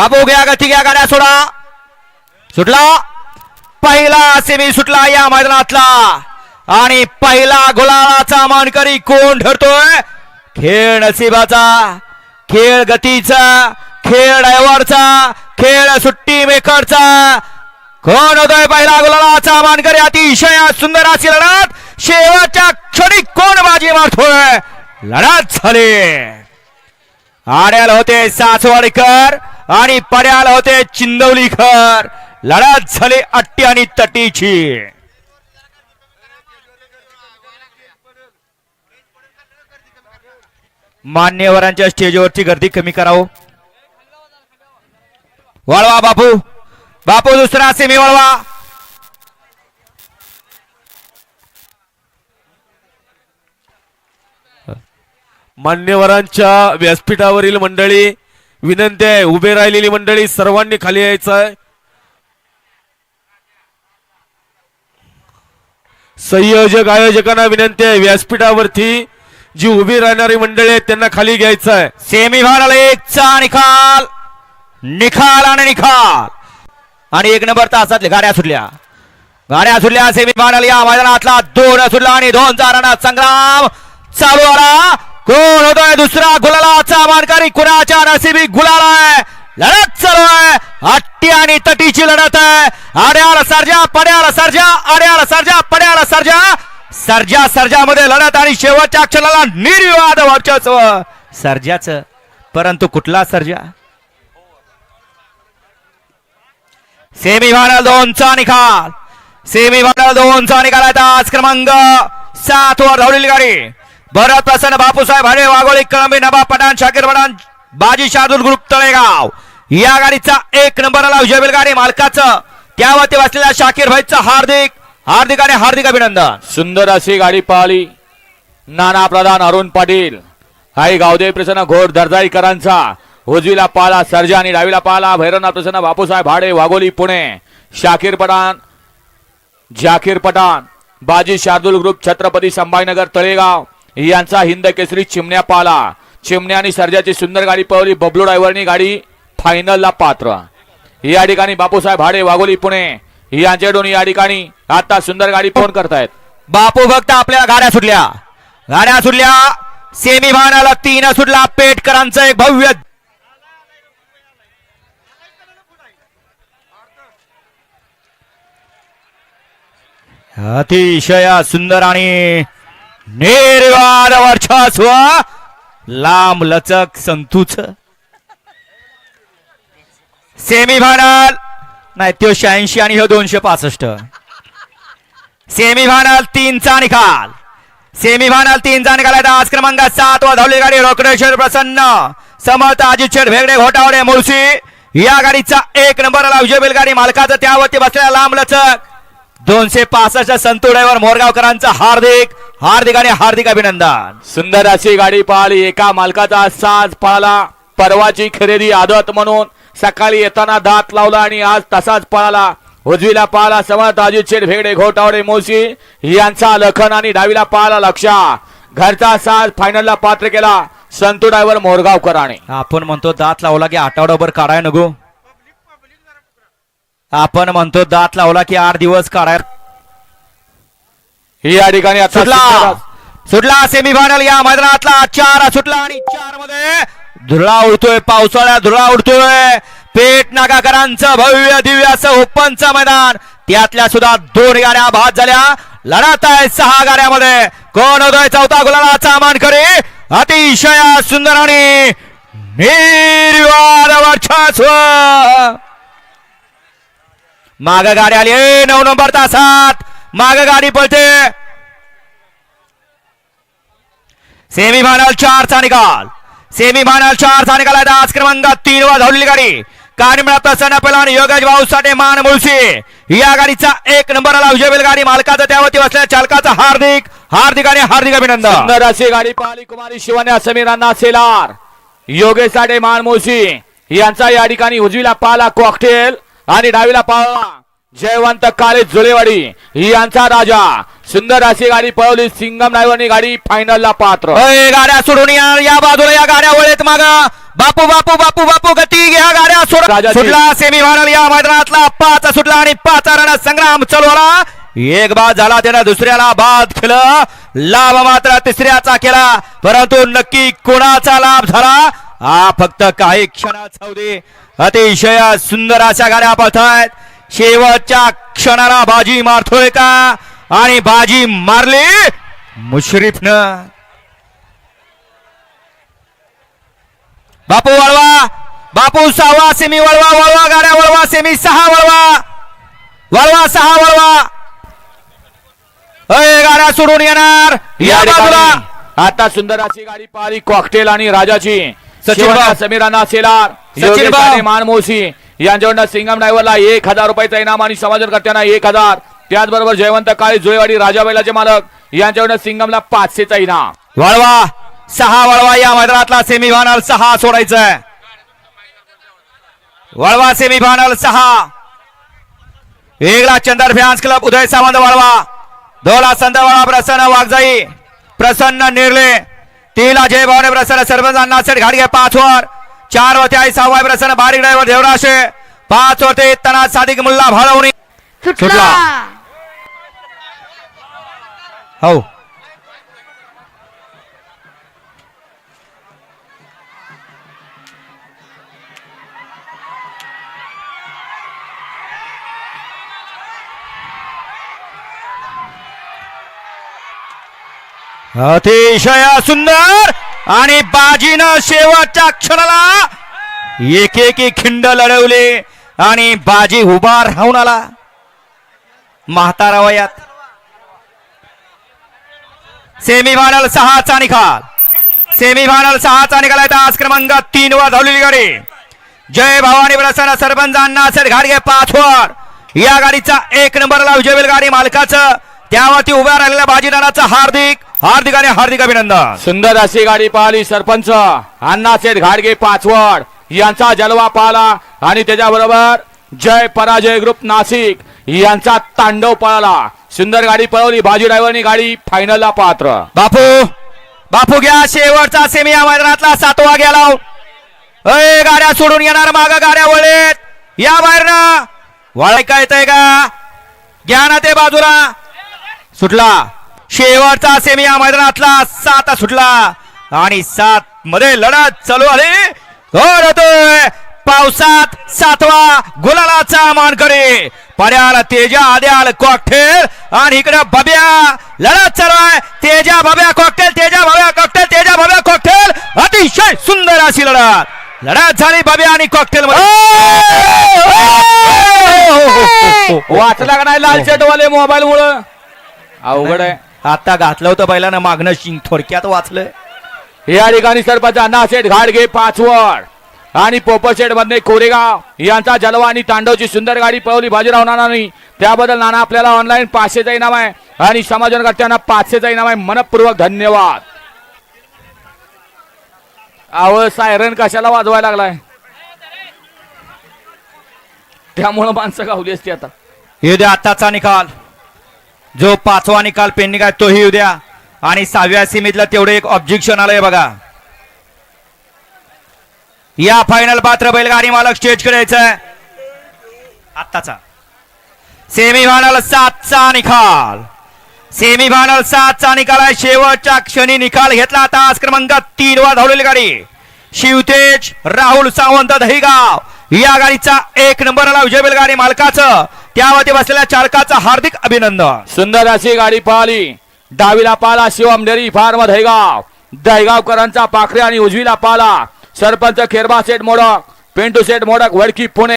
बाबू घ्या गती घ्या गाड्या सोडा. सुटला? पहिला सेमी सुटला या मैदानातला. आणि पहिला गुलालाचा मानकरी कोण ठरतोय? खेळ नशिबाचा खेळ गतीचा खेळ ड्रायव्हरचा खेळ सुट्टी मेकरचा. कोण होतोय पहिला गुलालाचा मानकरी? अतिशय सुंदर अशी लढत. शेवटच्या क्षणी कोण बाजी मारतोय? लढत झाली. आड्याला होते सासवाडकर. आणि पड्याला होते चिंदवलीकर लढत झाली अट्टी आणि तटीची. मान्यवरांच्या स्टेजवरची गर्दी कमी करावं. वळवा बापू. बापू दुसरा सेमी वळवा. मान्यवरांच्या व्यासपीठावरील मंडळी विनंती आहे उभे राहिलेली मंडळी सर्वांनी खाली यायचं आहे. संयोजक आयोजकांना विनंती आहे व्यासपीठावरती जी उभी राहणारी मंडळी आहेत त्यांना खाली घ्यायचं आहे. सेमी फायनल एकचा निकाल निखाल आणि निकाल आणि एक नंबर तासात गाड्या सुटल्या. गाड्या सुटल्या सेमी फायनल या मैदानातला दोन सुटला आणि दोन रनात संग्राम. चालू आला. कोण होतोय दुसरा गुलालाचा मानकरी? कुणाच्या नसिबी गुलाल आहे? लढत चालू आहे. हट्टी आणि तटीची लढत आहे. आड्याला सर्जा पड्याला सर्जा आड्याला सर्जा पड्याला सर्जा. सर्जा सर्जा मध्ये लढत आणि शेवटच्या क्षणाला निर्विवाद वर्चस्व. सर्जाच. परंतु कुठला सर्जा? सेमी फायनल दोनचा निकाल. सेमी फायनल दोनचा निकाल आहे आज क्रमांक सात वर धावलेली गाडी. भरत प्रसन्न बापूसाहेब हरे वाघोळी कळंबी नबा पठाण शाकीर पठाण बाजी शार्दूल ग्रुप तळेगाव. या गाडीचा एक नंबरला विजय गाडी मालकाचं. त्यावरती बसलेल्या शाकीर भाईचं हार्दिक हार्दिक आणि हार्दिक अभिनंदन. सुंदर अशी गाडी पळाली नाना प्रधान अरुण पाटील. आई गावदेव प्रसन्न घोड दर्जाईकरांचा. उजवीला पाला सर्जा आणि डावीला पाला भैरवनाथ प्रसन्न बापूसाहेब भाडे वाघोली पुणे. शाकीर पठाण झाकीर पठाण बाजी शार्दुल ग्रुप छत्रपती संभाजीनगर तळेगाव. यांचा हिंद केसरी चिमण्या पाला. चिमण्या आणि सर्जाची सुंदर गाडी पळवली. बबलू ड्रायव्हरनी गाडी फायनलला पात्र. या ठिकाणी बापूसाहेब भाडे वाघोली पुणे. यांच्याकडून या ठिकाणी आता सुंदर गाडी फोन करतायत. बापू भक्त आपल्या गाड्या सुटल्या. गाड्या सुटल्या. सेमी फायनल तीन सुटला. पेटकरांचं एक भव्य अतिशय सुंदर आणि निर्वाण वर्चस्व लांब लचक संतूच. सेमी फायनल नाही तो शहाऐंशी आणि हे दोनशे पासष्ट. सेमी फायनल तीनचा निकाल. सेमी फायनल तीनचा निकाल आहे. आज क्रमांक सात वा धावली गाडी. रोकडेश्वर प्रसन्न. समर्थ अजितशेठ भेगडे घोटावडे मुळशी. या गाडीचा एक नंबरला विजय बैलगाडी मालकाचं. त्यावरती बसलेला लांब लचक. दोनशे पासष्ट संतू ड्रायव्हर मोरगावकरांचं हार्दिक हार्दिक आणि हार्दिक अभिनंदन. सुंदर अशी गाडी पळाली एका मालकाचा साज पळाला. परवाची खरेदी आदत म्हणून सकाळी येताना दात लावला आणि आज तसाच पळाला. उजवीला पाला समर्थ अजित शेठ भेगडे घोटावडे मोशी. यांचा लखन आणि डावीला पाला लक्षा. घरचा साज फायनलला पात्र केला. संतू ड्रायव्हर मोरगावकराने. आपण म्हणतो दात लावला की आठवडाभर काढाय नको. आपण म्हणतो दात लावला की आठ दिवस काढाय या ठिकाणी आता सुटला. सुटला सेमीफायनल या मैदानातला चार सुटला आणि चारमध्ये धुळा उडतोय पावसाळ्यात धुळा उडतोय. पेट नागाकरांचं भव्य दिव्य असं ओपनचं मैदान. त्यातल्या सुद्धा दोन गाड्या बाद झाल्या. लढत आहे सहा गाड्यामध्ये. कोण होतोय चौथा गुलालाचा मानकरी? अतिशय सुंदर आणि निर्वाद वर्चस्व. माग गाडी आली ए, नऊ नंबर तासात. माग गाडी पळते. सेमी फायनल चारचा निकाल. सेमी फायनल चारचा निकाल आहे. आज क्रमांक तीन वर धावलेली गाडी. गाडी मिळत असताना पहिला योगेश भाऊ साठे मान मुळशी. या गाडीचा एक नंबरला विजय बैल गाडी मालकाचा त्यावरती बसलेल्या चालकाचा हार्दिक हार्दिक आणि हार्दिक अभिनंदन. अशी गाडी पाहिली कुमारी शिवण्या समीरांना सेलार योगेश साठे मान मुळशी. यांचा या ठिकाणी उजवीला पाला कॉकटेल आणि डावीला पाला जयवंत काळे जुळेवाडी. यांचा राजा. सुंदर अशी गाडी पळवली. सिंगम ड्रायव्हरनी गाडी फायनलला पात्र. गाड्या सोडून या या बाजूला या गाड्या वळेत माग. बापू बापू बापू बापू गती घ्या गाड्या सोड. सुटला सेमी फायनल या मैदानातला. पाच सुटला आणि पाच रण संग्राम चालू झाला एक बाद झाला त्यानं दुसऱ्याला. बाद केलं. लाभ मात्र तिसऱ्याचा केला. परंतु नक्की कोणाचा लाभ झाला? हा फक्त काही क्षणात होते अतिशय सुंदर अशा गाड्या पळतायत. शेवटच्या क्षणाला बाजी मारतोय का आणि बाजी मारली मुश्रीफनं. बापू वळवा. बापू सहावा सेमी वळवा वळवा गाड्या वळवा सेमी सहा वळवा. वळवा सहा वळवा. अय गाड्या सोडून येणार. या बाजूला. आता सुंदर अशी गाडी पाहिली कॉकटेल आणि राजाची. सचिन. समीराना सेलार सचिन. आणि मानमोसी यांच्याकडनं सिंगम ड्रायव्हरला एक हजार रुपयाचा इनाम आणि समाजकर्त्यांना एक हजार. त्याचबरोबर जयवंत काळे जुळेवाडी राजा बैलाचे मालक यांच्याकडनं सिंगमला पाचशेचा इनाम. वळवा. सहा वळवा या मैदानातला सेमी फायनल सहा सोडायचं वळवा सेमी फायनल सहा. वेगळा चंदर फॅन्स क्लब उदय सावंत वळवा. दोला संदवाळा प्रसन्न वाघजाई. प्रसन्न निर्ले. तीला जय भवानी प्रसन्न सरपंच अण्णासेठ घाडगे पाच वर चार वरती आई सहावा प्रसन्न बारीक ड्रायव्हर देवराशे. पाच वरती तना सादिक मुल्ला भाळवणी सुटला. हो. अतिशय सुंदर आणि बाजीनं शेवटच्या क्षणाला एकेकी खिंड लढवले आणि बाजी उभा राहून आला. म्हातारा वयात. सेमीफायनल सहाचा निकाल. सेमीफायनल सहाचा निकाल आहे. आज क्रमांक तीन वर धावलेली गाडी. जय भवानी प्रसन्न सरपंचांना सर घाडगे पाच वर या गाडीचा एक नंबरला विजय गाडी मालकाचं. त्यावरती उभ्या राहिलेल्या बाजीदाराचं हार्दिक हार्दिक आणि हार्दिक अभिनंदन. सुंदर अशी गाडी पाहिली सरपंच. अण्णासेठ घाडगे पाचवड. यांचा जलवा पाहला आणि त्याच्याबरोबर जय पराजय ग्रुप नाशिक. यांचा तांडव पळाला. सुंदर गाडी पळवली बाजी ड्रायव्हरनी गाडी फायनलला पात्र. बापू बापू घ्या शेवटचा सेमी या मैदानातला सातवा गेला. अय गाड्या सोडून येणार माग गाड्या वळेत. या बाहेरनं. वळाय काय येतंय का? घ्या ना ते बाजूला. सुटला. शेवटचा सेमी या मैदानातला सात सुटला. आणि सात मध्ये लढत चालू आली पावसात सातवा गुलालाचा मानकरी. पड्याल तेजा आद्याल कॉकटेल आणि इकडे बब्या लढत चालू आहे. Teja Babya cocktail Teja Babya cocktail Teja Babya cocktail अतिशय सुंदर अशी लढत. लढत झाली बब्या आणि कॉकटेल वाचला का नाही लाल शर्ट वाले मोबाईल मुळे अवघड आहे. आता घातलं होतं बैलानं मागणं शिंग थोडक्यात वाचलं या ठिकाणी सरपंच अण्णासेठ घाडगे पाचवड आणि पोपशेठ मधले कोरेगाव यांचा जलवा आणि तांडवची सुंदर गाडी पळवली बाजीराव नानांनी. त्याबद्दल नाना आपल्याला ऑनलाईन पाचशेचा इनाम आहे आणि समाजकर्त्यांना पाचशेचा इनाम आहे. मनपूर्वक धन्यवाद. आव सायरन कशाला वाजवायला लागलाय? त्यामुळं माणसं गावली असती आता. येऊ द्या आताचा निकाल. जो पाचवा निकाल पेंडिंग आहे तोही उद्या आणि सहाव्या सीमेतला तेवढं एक ऑब्जेक्शन आलंय बघा. या फायनल पात्र बैलगाडी मालक स्टेज करायचं आत्ताचा. सेमी फायनल सातचा निकाल. सेमी फायनल सातचा निकाल आहे. शेवटच्या क्षणी निकाल घेतला आता आज क्रमांक तीन वर धावलेली गाडी. शिवतेज राहुल सावंत दहीगाव. या गाडीचा एक नंबरला विजय बैलगाडी मालकाचं. त्यामध्ये बसलेल्या चालकाचं हार्दिक अभिनंदन. सुंदर अशी गाडी पाहली. डावीला पाला शिवम डेरी फार्म दहगाव दहगावकरांचा पाखरे आणि उजवीला पाला सरपंच खेरबा सेठ मोडक पेंटू शेठ मोडक वडकी पुणे.